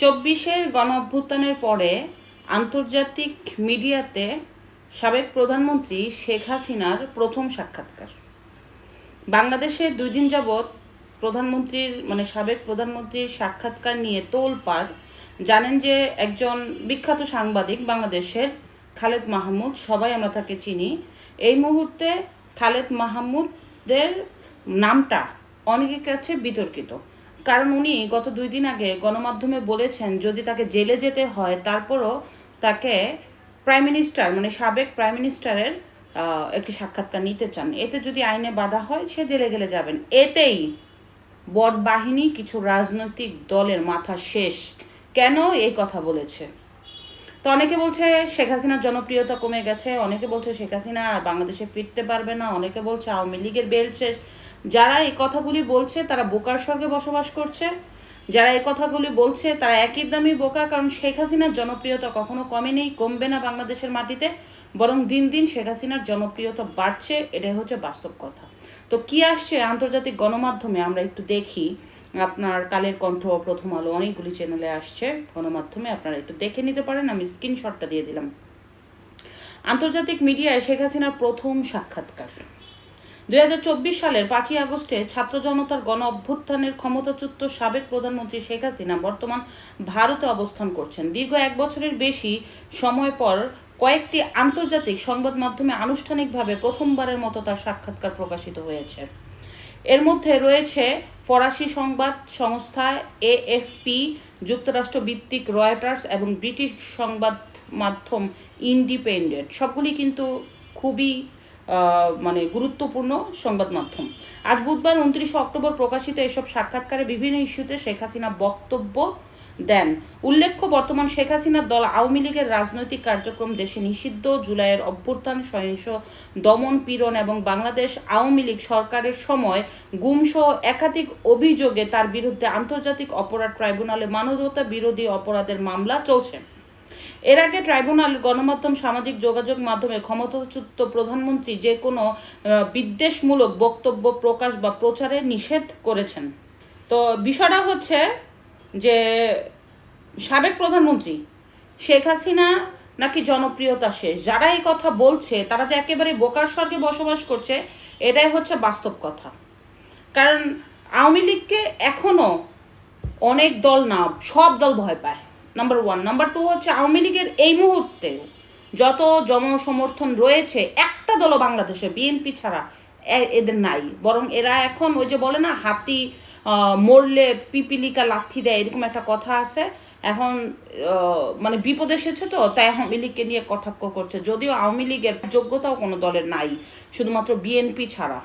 চব্বিশের গণ অভ্যুত্থানের পরে আন্তর্জাতিক মিডিয়াতে সাবেক প্রধানমন্ত্রী শেখ হাসিনার প্রথম সাক্ষাৎকার। বাংলাদেশে দুই দিন যাবৎ প্রধানমন্ত্রীর মানে সাবেক প্রধানমন্ত্রীর সাক্ষাৎকার নিয়ে তোলপাড়। জানেন যে একজন বিখ্যাত সাংবাদিক বাংলাদেশের খালেদ মাহমুদ, সবাই আমরা তাকে চিনি। এই মুহূর্তে খালেদ মাহমুদের নামটা অনেকের কাছে বিতর্কিত। কারণ উনি গত দুই দিন আগে গণমাধ্যমে বলেছেন, যদি তাকে জেলে যেতে হয়, তারপরও তাকে প্রাইম মিনিস্টার মানে সাবেক প্রাইম মিনিস্টারের একটি সাক্ষাৎকার নিতে চান। এতে যদি আইনে বাধা হয়, সে জেলে গেলে যাবেন। এতেই বট বাহিনী কিছু রাজনৈতিক দলের মাথা শেষ। কেন এই কথা বলেছে? তো অনেকে বলছে শেখ হাসিনার জনপ্রিয়তা কমে গেছে, অনেকে বলছে শেখ হাসিনা আর বাংলাদেশে ফিরতে পারবে না, অনেকে বলছে আওয়ামী লীগের বেল শেষ যারা এই কথাগুলি বলছে তারা বোকার স্বর্গে বসবাস করছে, যারা এই কথাগুলি বলছে তারা একই দামই বোকা, কারণ শেখ হাসিনার জনপ্রিয়তা কখনো কমে নেই কমবে না বাংলাদেশের মাটিতে, বরং দিন দিন শেখ হাসিনার জনপ্রিয়তা বাড়ছে, এটাই হচ্ছে বাস্তব কথা। তো কি আসছে আন্তর্জাতিক গণমাধ্যমে আমরা একটু দেখি আপনার কালের কণ্ঠ প্রথম আলো অনেকগুলি চ্যানেলে আসছে। গণমাধ্যমে আপনারা একটু দেখে নিতে পারেন। আমি স্ক্রিনশটটা দিয়ে দিলাম। আন্তর্জাতিক মিডিয়ায় শেখ হাসিনার প্রথম সাক্ষাৎকার। দু হাজার চব্বিশ সালের পাঁচই আগস্টে ছাত্র জনতার গণ অভ্যুত্থানের ক্ষমতাচ্যুত সাবেক প্রধানমন্ত্রী শেখ হাসিনা বর্তমান ভারতে অবস্থান করছেন। দীর্ঘ এক বছরের বেশি সময় পর কয়েকটি আন্তর্জাতিক সংবাদ মাধ্যমে আনুষ্ঠানিকভাবে প্রথমবারের মতো তার সাক্ষাৎকার প্রকাশিত হয়েছে। এর মধ্যে রয়েছে ফরাসি সংবাদ সংস্থা এএফপি, যুক্তরাষ্ট্র ভিত্তিক রয়টার্স এবং ব্রিটিশ সংবাদ মাধ্যম ইন্ডিপেন্ডেন্ট। সবগুলি কিন্তু খুবই মানে গুরুত্বপূর্ণ সংবাদ মাধ্যম। আজ বুধবার উনত্রিশে অক্টোবর প্রকাশিত এসব সাক্ষাৎকারে বিভিন্ন ইস্যুতে শেখ হাসিনা বক্তব্য দেন। উল্লেখ্য, বর্তমান শেখ হাসিনার দল আওয়ামী লীগের রাজনৈতিক কার্যক্রম দেশে নিষিদ্ধ, জুলাইয়ের অভ্যুত্থান, সহিংস দমন পীড়ন এবং বাংলাদেশ আওয়ামী লীগ সরকারের সময় গুমসহ একাধিক অভিযোগে তার বিরুদ্ধে আন্তর্জাতিক অপরাধ ট্রাইব্যুনালে মানবতা বিরোধী অপরাধের মামলা চলছে। এর আগে ট্রাইব্যুনাল গণমাধ্যম সামাজিক যোগাযোগ মাধ্যমে ক্ষমতাচ্যুত প্রধানমন্ত্রী যে কোনো বিদ্বেষমূলক বক্তব্য প্রকাশ বা প্রচারে নিষেধ করেছেন। তো বিষয়টা হচ্ছে যে সাবেক প্রধানমন্ত্রী শেখ হাসিনা নাকি জনপ্রিয়তা শেষ, যারা এই কথা বলছে, তারা যে একেবারে বোকার স্বর্গে বসবাস করছে, এটাই হচ্ছে বাস্তব কথা। কারণ আওয়ামী লীগকে এখনও অনেক দল না, সব দল ভয় পায় নাম্বার ওয়ান নাম্বার টু হচ্ছে আওয়ামী লীগের এই মুহূর্তে যত জনসমর্থন রয়েছে, একটা দলও বাংলাদেশে, বিএনপি ছাড়া এদের নাই। বরং এরা এখন ওই যে বলে না, হাতি মরলে পিপিলিকা লাথি দেয়, এরকম একটা কথা আছে। এখন মানে বিপদ এসেছে তো, তাই আওয়ামী লীগকে নিয়ে কটাক্ষ করছে। যদিও আওয়ামী লীগের যোগ্যতাও কোনো দলের নাই, শুধুমাত্র বিএনপি ছাড়া।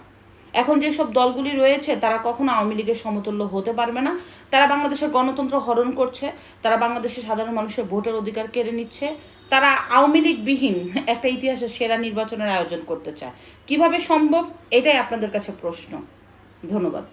এখন যেসব দলগুলি রয়েছে, তারা কখনো আওয়ামী লীগের সমতুল্য হতে পারবে না। তারা বাংলাদেশের গণতন্ত্র হরণ করছে, তারা বাংলাদেশের সাধারণ মানুষের ভোটের অধিকার কেড়ে নিচ্ছে। তারা আওয়ামী লীগবিহীন একটা ইতিহাসের সেরা নির্বাচনের আয়োজন করতে চায়। কীভাবে সম্ভব? এটাই আপনাদের কাছে প্রশ্ন। ধন্যবাদ।